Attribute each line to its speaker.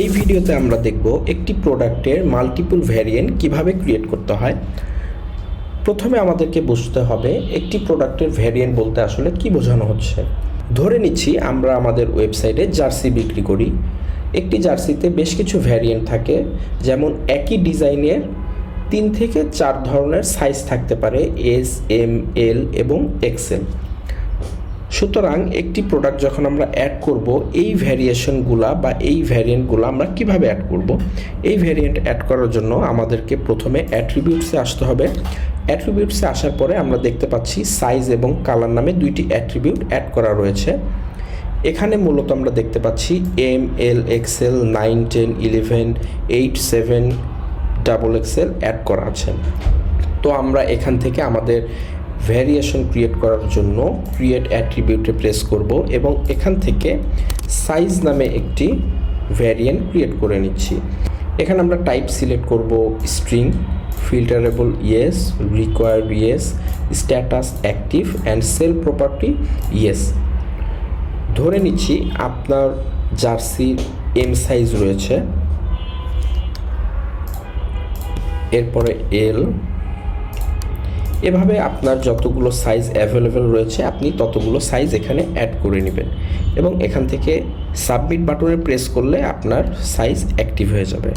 Speaker 1: এই ভিডিওতে আমরা দেখব একটি প্রোডাক্টের মাল্টিপল ভ্যারিয়েন্ট কীভাবে ক্রিয়েট করতে হয়। প্রথমে আমাদেরকে বুঝতে হবে একটি প্রোডাক্টের ভ্যারিয়েন্ট বলতে আসলে কি বোঝানো হচ্ছে। ধরে নিচ্ছি আমরা আমাদের ওয়েবসাইটে জার্সি বিক্রি করি। একটি জার্সিতে বেশ কিছু ভ্যারিয়েন্ট থাকে, যেমন একই ডিজাইনের তিন থেকে চার ধরনের সাইজ থাকতে পারে এস এম এল এবং এক্সেল সুতরাং একটি প্রোডাক্ট যখন আমরা অ্যাড করব, এই ভ্যারিয়েশনগুলা বা এই ভ্যারিয়েন্টগুলো আমরা কীভাবে অ্যাড করব? এই ভ্যারিয়েন্ট অ্যাড করার জন্য আমাদেরকে প্রথমে অ্যাট্রিবিউটসে আসতে হবে। অ্যাট্রিবিউটসে আসার পরে আমরা দেখতে পাচ্ছি সাইজ এবং কালার নামে দুইটি অ্যাট্রিবিউট অ্যাড করা রয়েছে। এখানে মূলত আমরা দেখতে পাচ্ছি M L XL nine ten eleven eight seven double XL add করা আছে। তো আমরা এখান থেকে আমাদের ভ্যারিয়েশন ক্রিয়েট করার জন্য ক্রিয়েট অ্যাট্রিবিউটে প্রেস করব এবং এখান থেকে সাইজ নামে একটি ভ্যারিয়েন্ট ক্রিয়েট করে নিচ্ছি। এখানে আমরা টাইপ সিলেক্ট করব string filterable yes required yes status active and sale property yes ধরে নিচ্ছি আপনার জার্সির এম সাইজ রয়েছে। এরপরে এল এভাবে আপনার যতগুলো সাইজ অ্যাভেলেবেল রয়েছে, আপনি ততগুলো সাইজ এখানে অ্যাড করে নেবেন। এবং এখান থেকে সাবমিট বাটনে প্রেস করলে আপনার সাইজ অ্যাক্টিভ হয়ে যাবে।